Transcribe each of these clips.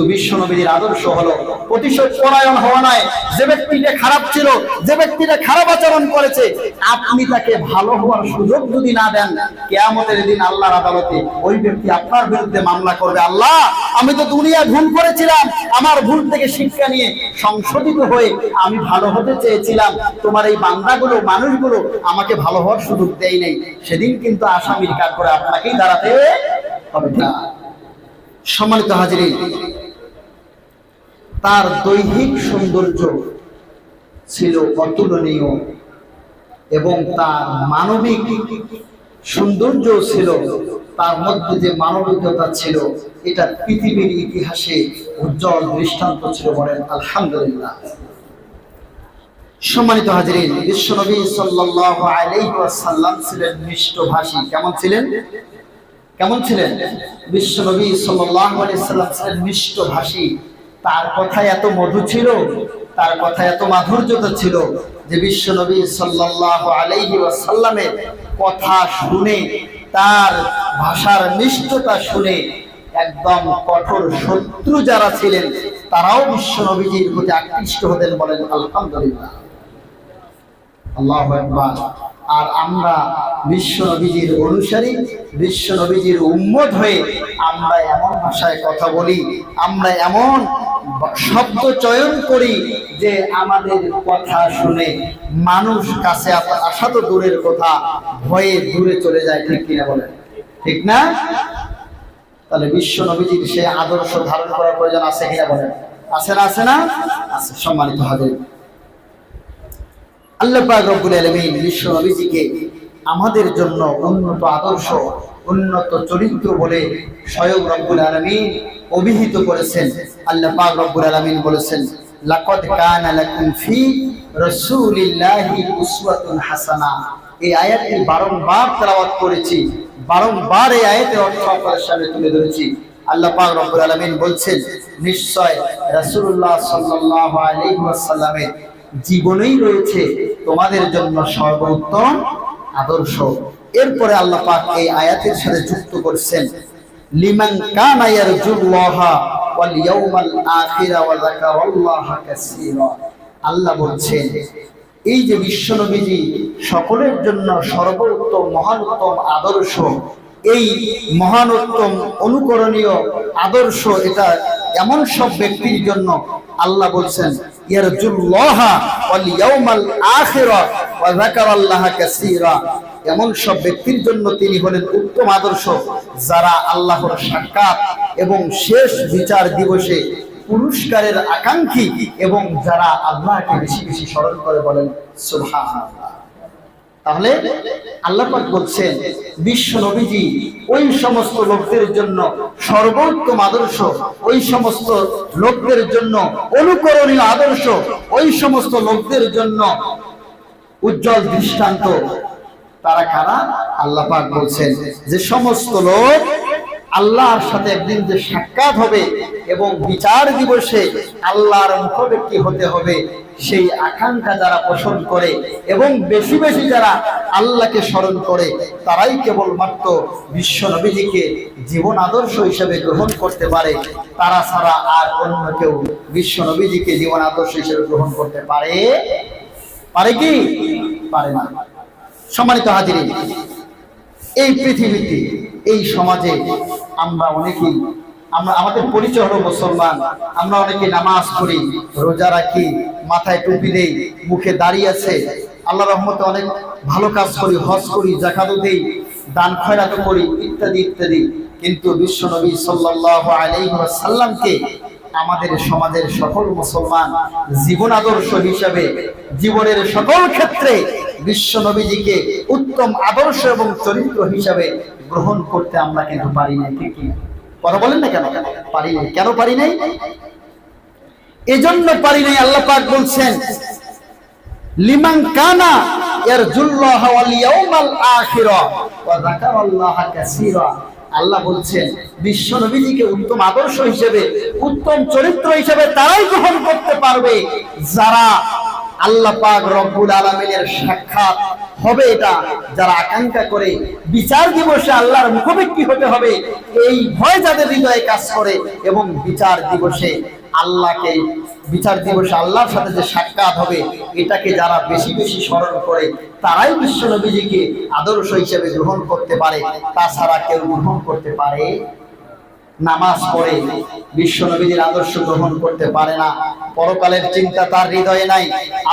কিন্তু বিশ্ব নবীর আদর্শ হলো প্রতিশোধ পরায়ণ হওয়া নয়। যে ব্যক্তিটা খারাপ ছিল, যে ব্যক্তিটা খারাপ আচরণ করেছে আপনি তাকে ভালো হওয়ার সুযোগ যদি না দেন, কেয়ামতের দিন আল্লাহর আদালতে ওই ব্যক্তি আপনার বিরুদ্ধে মামলা করবে। আল্লাহ, আমি তো দুনিয়া ভুল করেছিলাম, আমার ভুল থেকে শিক্ষা নিয়ে সংশোধিত হয়ে আমি ভালো হতে চেয়েছিলাম। তোমার এই বান্দাগুলো, মানুষগুলো আমাকে ভালো হওয়ার সুযোগ দেয় নাই। সেদিন কিন্তু আসামির কাজ করে আপনাকেই দাঁড়াতে হবে না। সম্মানিত হাজির তার দৈহিক সৌন্দর্য ছিল অতুলনীয় এবং তার মানবিক সৌন্দর্য ছিল তার মধ্যে যে মানবিকতা ছিল, এটা পৃথিবীর ইতিহাসে উজ্জ্বল দৃষ্টান্ত ছিল বলেন আলহামদুলিল্লাহ। সম্মানিত হাজিরিন সাল্লাল্লাহু আলাইহি ওয়াসাল্লাম ছিলেন মিষ্টভাষী। কেমন ছিলেন? কেমন ছিলেন? সাল্লাল্লাহু আলাইহি সাল্লাম ছিলেন মিষ্টভাষী। তার কথায় এত মধু ছিল, তার কথায় এত মাধুর্যতা ছিল যে বিশ্বনবী সাল্লাল্লাহু আলাইহি ওয়াসাল্লামের কথা শুনে, তার ভাষার মিষ্টতা শুনে একদম কঠোর শত্রু যারা ছিলেন, তারাও বিশ্বনবীজির প্রতি আকৃষ্ট হতেন বলেন, আলহামদুলিল্লাহ। আল্লাহ আর আমরা বিশ্ব নবীজির অনুসারী, বিশ্ব নবীজির উম্মত হয়ে আমরা এমন ভাষায় কথা বলি, আমরা এমন শব্দ চয়ন করি যে আমাদের কথা শুনে মানুষ কাছে আস- তো দূরের কথা, ভয়ে দূরে চলে যায়, ঠিক কিনা বলেন? ঠিক না? তাহলে বিশ্ব নবীজির সে আদর্শ ধারণ করার প্রয়োজন আছে কিনা বলেন? আছে না আছে না? আছে, সম্মানিত হবে আল্লাহ পাক রব্বুল আলামিন বিশ্ব আমাদের জন্য উন্নত আদর্শ, উন্নত চরিত্র বলে স্বয়ং রব্বুল আলামিন অভিহিত করেছেন। আল্লাহ পাক রব্বুল আলামিন বলেছেন, লাকাদ কানা লাকুম ফি রাসূলিল্লাহি উসওয়াতুন এই আয়াতটি বারংবার তেলাওয়াত করেছি এই আয়াতের অর্থ সামনে তুলে ধরেছি। আল্লাহ পাক রব্বুল আলামিন বলছেন, নিশ্চয় রাসূলুল্লাহ সাল্লাল্লাহু আলাইহি ওয়াসাল্লামের জীবনেই রয়েছে তোমাদের জন্য সর্বোত্তম আদর্শ। এরপরে আল্লাহ পাক এই আয়াতের সাথে যুক্ত করছেন, লিমান কানা ইয়ারজুল্লাহা ওয়াল ইয়াউমাল আখিরা ওয়া যাকারাল্লাহা কাসীরা। আল্লাহ বলছেন, এই যে বিশ্বনবীজি সকলের জন্য সর্বোত্তম, মহানোত্তম আদর্শ, এই মহানোত্তম, অনুকরণীয় আদর্শ এটা এমন সব ব্যক্তির জন্য আল্লাহ বলছেন এমন সব ব্যক্তির জন্য তিনি হলেন উত্তম আদর্শ, যারা আল্লাহর সাক্ষাৎ এবং শেষ বিচার দিবসে পুরস্কারের আকাঙ্ক্ষী এবং যারা আল্লাহকে বেশি বেশি স্মরণ করে বলেন, সুবহানাল্লাহ। তাহলে আল্লাপাক বলছেন, বিশ্ব নবীজি ওই সমস্ত লোকদের জন্য সর্বোত্তম আদর্শ, ওই সমস্ত লোকদের জন্য অনুকরণীয় আদর্শ, ওই সমস্ত লোকদের জন্য উজ্জ্বল দৃষ্টান্ত। তারা কারা? আল্লাহ পাক বলছেন যে সমস্ত লোক আল্লাহর সাথে একদিন যে সাক্ষাৎ হবে এবং বিচার দিবসে আল্লাহর মুখব্যক্তি হতে হবে সেই আকাঙ্ক্ষা যারা পোষণ করে এবং বেশি বেশি যারা আল্লাহকে স্মরণ করে, তারাই কেবলমাত্র বিশ্ব নবীজিকে জীবন আদর্শ হিসেবে গ্রহণ করতে পারে। তারা ছাড়া আর অন্য কেউ বিশ্ব নবীজিকে জীবন আদর্শ হিসেবে গ্রহণ করতে পারে? পারে কি? পারে না। সম্মানিত হাজিরি এই পৃথিবীতে, এই সমাজে আমরা অনেকেই আমরা আমাদের পরিচয় হলো মুসলমান। আমরা অনেকে নামাজ পড়ি, রোজা রাখি, মাথায় টুপি দেই, মুখে দাড়ি আছে। আল্লাহ রহমতে অনেক ভালো কাজ করি, হজ করি, জাকাতও দেই, দান খয়রাত করি, ইত্যাদি ইত্যাদি। কিন্তু বিশ্ব নবী সাল্লাল্লাহু আলাইহি ওয়াসাল্লামকে আমাদের সমাজের সকল মুসলমান জীবন আদর্শ হিসাবে, জীবনের সকল ক্ষেত্রে বিশ্ব নবীজিকে উত্তম আদর্শ এবং চরিত্র হিসাবে গ্রহণ করতে আমরা কিন্তু পারি নাই, ঠিক কি? কথা বলেন না কেন? পারি নাই। কেন পারি নাই? এজন্য পারি নাই, আল্লাহ পাক বলছেন, লিমান কানা ইয়ারজুল্লাহ ওয়াল ইয়াউমাল আখিরা ওয়া যাকারাল্লাহা কাসীরা। আল্লাহ বলছেন বিশ্ব নবীজিকে উত্তম আদর্শ হিসেবে, উত্তম চরিত্র হিসেবে তারাই গ্রহণ করতে পারবে যারা আল্লাহ পাক রব্বুল আলামিনের সাক্ষাৎ হবে এটা। যারা আকাঙ্ক্ষা করে বিচার দিবসে আল্লাহর মুখোমুখি হতে হবে, এই ভয় যাদের হৃদয়ে কাজ করে এবং বিচার দিবসে আল্লাহকে, বিচার দিবসে আল্লাহর সাথে যে সাক্ষাৎ হবে, এটাকে যারা বেশি বেশি স্মরণ করে, তারাই বিশ্ব নবীজিকে আদর্শ হিসেবে গ্রহণ করতে পারে। তাছাড়া কেউ গ্রহণ করতে পারে নামাজ পড়ে বিশ্ব নবীদের আদর্শ গ্রহণ করতে পারে না। পরকালের চিন্তা তার হৃদয়ে নাই,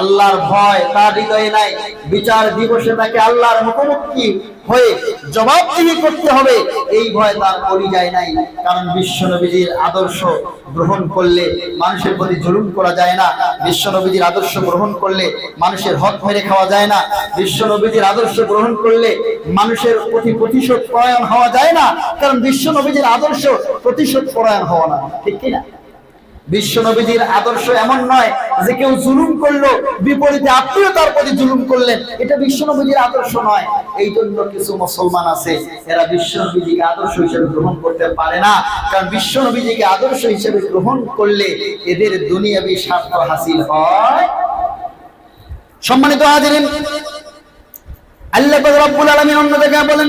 আল্লাহর ভয় তার হৃদয়ে নাই। বিচার দিবসে তাকে আল্লাহর মুখোমুখি হয়ে জবাবদিহি করতে হবে। এই ভয় তার পরিযায় নাই। কারণ বিশ্ব নবীজির আদর্শ গ্রহণ করলে মানুষের প্রতি জুলুম করা যায় না। বিশ্ব নবীজির আদর্শ গ্রহণ করলে মানুষের হক মেরে খাওয়া যায় না। বিশ্ব নবীজির আদর্শ গ্রহণ করলে মানুষের প্রতি প্রতিশোধ পরায়ণ হওয়া যায় না। কারণ বিশ্ব নবীজির আদর্শ প্রতিশোধ পরায়ণ হওয়া না। ঠিক কিনা? বিশ্ব নবীজির আদর্শ এমন নয় যে কেউ জুলুম করল, বিপরীতে আপনিও তার প্রতি জুলুম করলেন এটা বিশ্ব নবীজির আদর্শ নয়। এই জন্য কিছু মুসলমান আছে, এরা বিশ্ব নবীজিকে আদর্শ হিসেবে গ্রহণ করতে পারে না। কারণ বিশ্ব নবীজিকে আদর্শ হিসেবে গ্রহণ করলে এদের দুনিয়াবি স্বার্থ হাসিল হয়। সম্মানিত হাজিরিন আল্লাহ রব্বুল আলামিন অন্য জায়গায় বলেন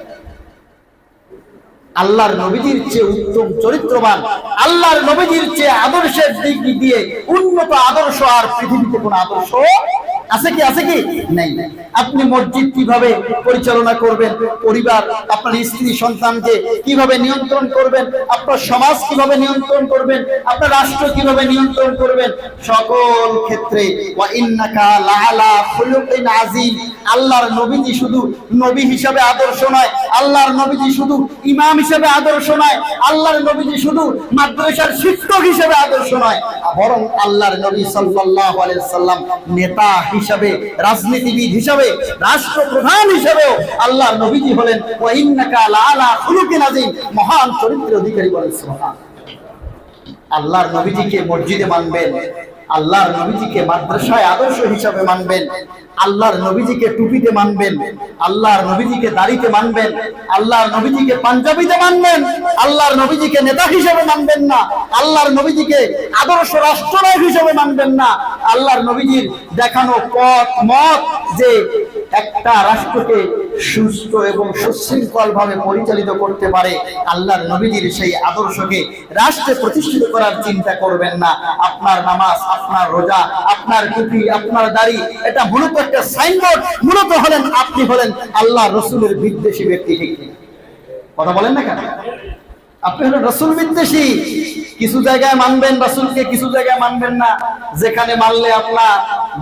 আল্লাহর নবীজির চেয়ে উত্তম চরিত্রবান, আল্লাহর নবীজির চেয়ে আদর্শের দিক দিয়ে উন্নত আদর্শ আর পৃথিবীতে কোন আদর্শ আছে কি আছে কি? নেই আপনি মসজিদ কীভাবে পরিচালনা করবেন? পরিবার, আপনার স্ত্রী, সন্তানকে কীভাবে নিয়ন্ত্রণ করবেন? আপনার সমাজ কীভাবে নিয়ন্ত্রণ করবেন? আপনার রাষ্ট্র কীভাবে নিয়ন্ত্রণ করবেন? সকল ক্ষেত্রে আল্লাহর নবীজি শুধু নবী হিসাবে আদর্শ নয়, আল্লাহর নবীজি শুধু ইমাম হিসাবে আদর্শ নয়, আল্লাহর নবীজি শুধু মাদ্রাসার শিক্ষক হিসেবে আদর্শ নয়, বরং আল্লাহর নবী আলাইহি সাল্লাম নেতা হিসাবে, রাজনীতিবিদ হিসাবে, রাষ্ট্রপ্রধান হিসাবেও আল্লাহ নবীজি হলেন মহান চরিত্রের অধিকারী বলেন আল্লাহর নবীজিকে মসজিদে মানবেন। আল্লাহর নবীজিকে মাদ্রাসায় আদর্শ হিসাবে মানবেন, আল্লাহর নবীজিকে টুপিতে মানবেন, আল্লাহর নবীজিকে দাড়িতে মানবেন, আল্লাহর নবীজিকে পাঞ্জাবিতে মানবেন, আল্লাহর নবীজিকে নেতা হিসেবে মানবেন না, আল্লাহর নবীজিকে আদর্শ রাষ্ট্রনায়ক হিসেবে মানবেন না। আল্লাহর নবীজির দেখানো পথ, মত যে একটা রাষ্ট্রকে সুস্থ এবং সুশৃঙ্খল ভাবে পরিচালিত করতে পারে, আল্লাহর নবীজির সেই আদর্শকে রাষ্ট্রে প্রতিষ্ঠিত করার চিন্তা করবেন না। আপনার নামাজ আপনার রোজা, আপনার টুপি আপনার দাড়ি, এটা মূলত একটা সাইনবোর্ড মূলত হলেন আপনি হলেন আল্লাহ রসুলের বিদ্বেষী ব্যক্তি কথা বলেন না কেন? আপনি হলেন রসুল বিদ্বেষী। কিছু জায়গায় মানবেন রসুলকে, কিছু জায়গায় মানবেন না। যেখানে মানলে আপনার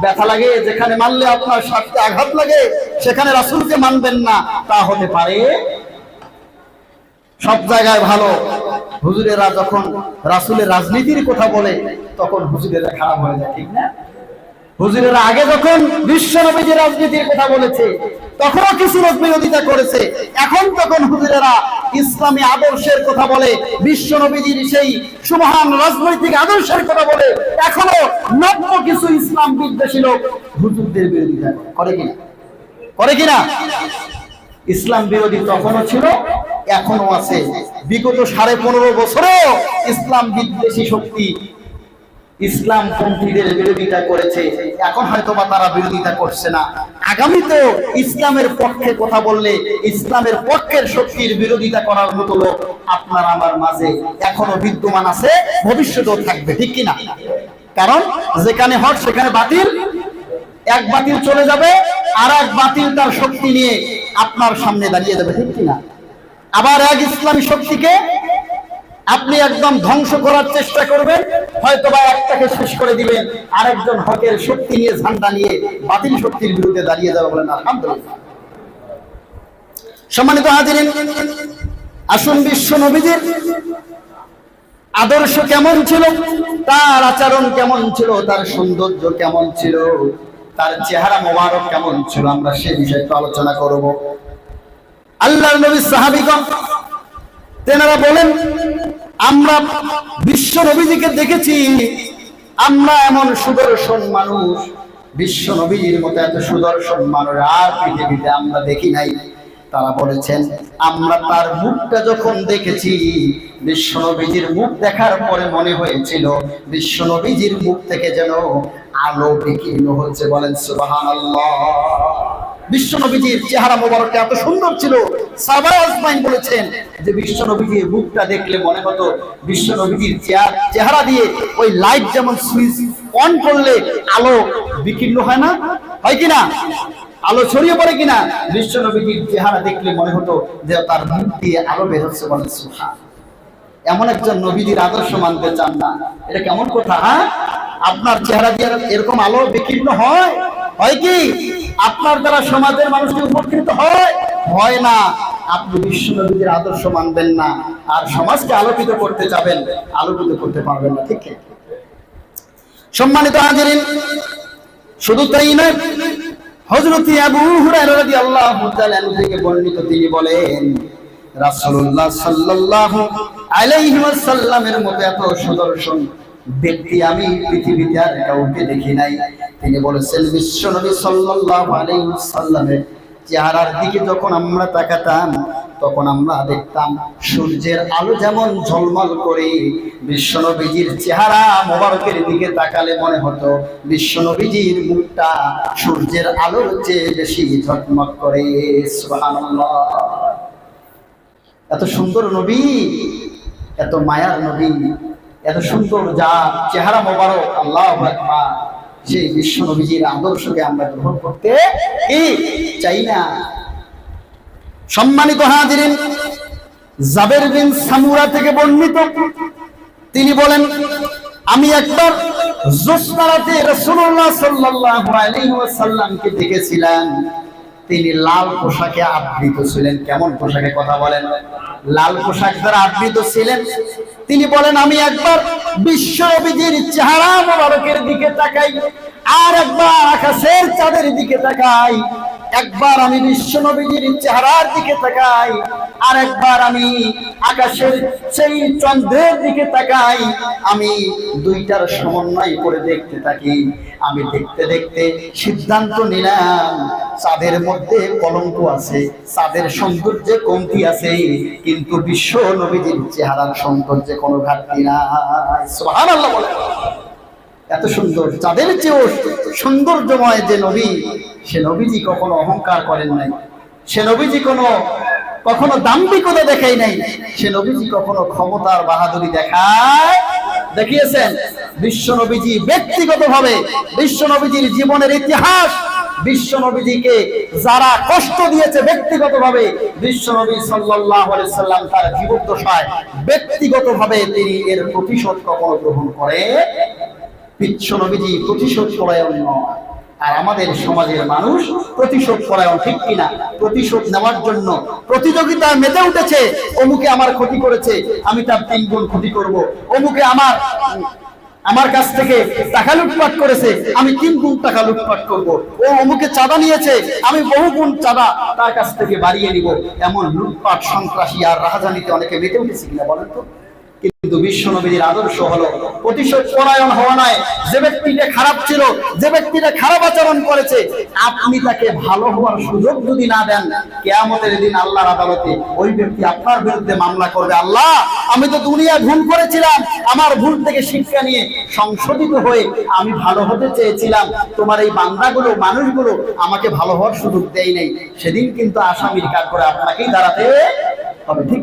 ব্যথা লাগে, যেখানে মানলে আপনার স্বার্থে আঘাত লাগে, সেখানে রাসূলকে মানবেন না। তা হতে পারে সব জায়গায় ভালো। হুজুরেরা যখন রাসূলের রাজনীতির কথা বলে, তখন হুজুরেরা খারাপ হয়ে যায়, ঠিক না? হুজুরেরা আগে যখন বিশ্ব রাজনীতির কথা বলেছে, তখনও কিছু লোক বিরোধিতা করেছে। এখন তখন হুজুরেরা ইসলামী আদর্শের কথা বলে, বিশ্ব নবীজির সেই সুমহান রাজনৈতিক আদর্শের কথা বলে, এখনও নব্য কিছু ইসলাম বিদ্বেষী লোক হুজুরদের বিরোধিতা করে কিনা? করে কিনা? ইসলাম বিরোধী তখনও ছিল এখনও আছে। বিগত সাড়ে পনেরো বছরেও ইসলাম বিদ্বেষী শক্তি ইসলাম পন্থীদের বিরোধিতা করেছে। এখন হয়তো বা তারা বিরোধিতা করছে না। আগামীতেও ইসলামের পক্ষে কথা বললে ইসলামের পক্ষের শক্তির বিরোধিতা করার মতো লোক আপনার আমার মাঝে এখনও বিদ্যমান আছে, ভবিষ্যতেও থাকবে, ঠিক কিনা? কারণ যেখানে হট সেখানে বাতিল। এক বাতিল চলে যাবে আর এক বাতিল তার শক্তি নিয়ে আপনার সামনে দাঁড়িয়ে যাবে, ঠিক কিনা? আবার এক ইসলামী শক্তিকে আপনি একদম ধ্বংস করার চেষ্টা করবেন হয়তো বা একটাকে শেষ করে দিবেন, আরেকজন হকের শক্তি নিয়ে ঝান্ডা নিয়ে বাতিল শক্তির বিরুদ্ধে দাঁড়িয়ে যাবে বলেন আলহামদুলিল্লাহ। সম্মানিত হাজিরিন, আসুন বিশ্ব নবীজির আদর্শ কেমন ছিল, তার আচরণ কেমন ছিল, তার সৌন্দর্য কেমন ছিল, তার চেহারা মোবারক কেমন ছিল, আমরা সে বিষয়ে আলোচনা করব। আল্লাহর নবী সাহাবিগণ, তেনারা বলেন, আমরা বিশ্ব নবীজিকে দেখেছি, আমরা এমন সুদর্শন মানুষ। বিশ্ব নবীজির মতো এত সুদর্শন মানুষ আর পৃথিবীতে আমরা দেখি নাই। তারা বলেছেন, আমরা তার মুখটা যখন দেখেছি, বিশ্ব নবীজির মুখ দেখার পরে মনে হয়েছিল, বিশ্ব নবীজির মুখ থেকে যেন আলো বিকীর্ণ হচ্ছে বলেন সুবহানাল্লাহ। বিশ্ব নবীজির চেহারা মোবারকটা এত সুন্দর ছিল। সাবা বলেছেন যে বিশ্ব নবীজির মুখটা দেখলে মনে হতো বিশ্ব নবীজির চেহারা দিয়ে ওই লাইট যেমন সুইচ অন করলে আলো বিকীর্ণ হয় না? হয় কিনা? আলো ছড়িয়ে পড়ে কিনা? বিশ্ব নবীজির চেহারা দেখলে মনে হতো যে তার মুখ দিয়ে আলো বের হচ্ছে বলে সুহা এমন একজন নবীজির আদর্শ মানতে চান না। এটা কেমন কথা হ্যাঁ? আপনার চেহারা দিয়ে এরকম আলো বিকীর্ণ হয়? হয় কি? আপনার দ্বারা সমাজের মানুষকে উপকৃত হয়? হয় না। আপনি বিশ্ব নবীদের আদর্শ মানবেন না। আর সমাজকে আলোকিত করতে যাবেন আলোকিত করতে পারবেন না। ঠিক সম্মানিত হাজিরিন, শুধু তাই নয়, হযরত আবু হুরায়রা তাআলা থেকে বর্ণিত তিনি বলেন, রাসূলুল্লাহ সাল্লাল্লাহু আলাইহি ওয়াসাল্লামের মতো এত সুদর্শন ব্যক্তি আমি পৃথিবীতে আর কাউকে দেখি নাই। তিনি বলেছেন বিশ্বনবী সাল্লাল্লাহু আলাইহি ওয়াসাল্লামের চেহারার দিকে যখন আমরা তাকাতাম, তখন আমরা দেখতাম সূর্যের আলো যেমন ঝলমল করে বিশ্বনবীজির চেহারা মোবারকের দিকে তাকালে মনে হতো বিশ্বনবীজির মুখটা সূর্যের আলোর চেয়ে বেশি ঝকমক করে। এত সুন্দর নবী, এত মায়ার নবী। এত সুন্দর যা চেহারা মোবারক, আল্লাহ সেই বিশ্ব নবীজির আদর্শকে আমরা গ্রহণ করতে চাই না? সম্মানিত হাজিরিন, জাবের বিন সামুরা থেকে বর্ণিত। তিনি বলেন, আমি একবার জোসনারাতে রাসূলুল্লাহ সাল্লাল্লাহু আলাইহি দেখেছিলাম। তিনি লাল পোশাকে আবৃত ছিলেন। কেমন পোশাকে কথা বলেন? লাল পোশাক দ্বারা আবৃত ছিলেন। তিনি বলেন, আমি একবার বিশ্ব নবীজির চেহারা মোবারকের দিকে তাকাই আর একবার আকাশের চাঁদের দিকে তাকাই। একবার আমি বিশ্ব নবীজির চেহারার দিকে তাকাই, আর একবার আমি আকাশের সেই চন্দ্রের দিকে তাকাই, আমি দুইটার সমন্বয় করে দেখতে থাকি। আমি দেখতে দেখতে সিদ্ধান্ত নিলাম, চাঁদের মধ্যে কলঙ্ক আছে, চাঁদের সৌন্দর্যে কমতি আছে, কিন্তু বিশ্ব নবীজির চেহারার সৌন্দর্যে কোনো ঘাটতি নাই। সুবহানাল্লাহ বলে। এত সুন্দর চাঁদের চেয়েও সৌন্দর্যময় যে নবী, সে নবীজি কখনো অহংকার করেন নাই। সে নবীজি কোনো, কখনো দাম্ভিকতা দেখাই নাই। সে নবীজি কখনো ক্ষমতার বাহাদুরি দেখায়, দেখিয়েছেন। বিশ্ব নবীজি ব্যক্তিগতভাবে, বিশ্ব নবীজির জীবনের ইতিহাস, বিশ্ব নবীজিকে যারা কষ্ট দিয়েছে ব্যক্তিগতভাবে, বিশ্ব নবী সাল্লাম তার জীবদ্দশায় ব্যক্তিগতভাবে তিনি এর প্রতিশোধ কখনো গ্রহণ করে বিশ্ব নবীজি প্রতিশোধ পরায়ণ নয়। আর আমাদের সমাজের মানুষ প্রতিশোধ পরায়ণ, ঠিক কিনা? প্রতিশোধ নেওয়ার জন্য প্রতিযোগিতায় মেতে উঠেছে। অমুকে আমার ক্ষতি করেছে, আমি তার তিন গুণ ক্ষতি করব। অমুকে আমার আমার কাছ থেকে টাকা লুটপাট করেছে, আমি তিন গুণ টাকা লুটপাট করব। ও অমুকে চাঁদা নিয়েছে, আমি বহু গুণ চাঁদা তার কাছ থেকে বাড়িয়ে নিব। এমন লুটপাট, সন্ত্রাসী আর রাজধানীতে অনেকে মেতে উঠেছে কিনা বলেন তো? কিন্তু বিশ্ব নবীর আদর্শ হলো প্রতিশোধ পরায়ণ হওয়া নয়। যে ব্যক্তিটা খারাপ ছিল, যে ব্যক্তিটা খারাপ আচরণ করেছে, আপনি তাকে ভালো হওয়ার সুযোগ যদি না দেন, কেয়ামতের দিন আল্লাহর আদালতে ওই ব্যক্তি আপনার বিরুদ্ধে মামলা করবে। আল্লাহ, আমি তো দুনিয়ায় ভুল করেছিলাম, আমার ভুল থেকে শিক্ষা নিয়ে সংশোধিত হয়ে আমি ভালো হতে চেয়েছিলাম। তোমার এই বান্দাগুলো, মানুষগুলো আমাকে ভালো হওয়ার সুযোগ দেয় নাই। সেদিন কিন্তু আসামির কাজ করে আপনাকেই দাঁড়াতে হবে। ঠিক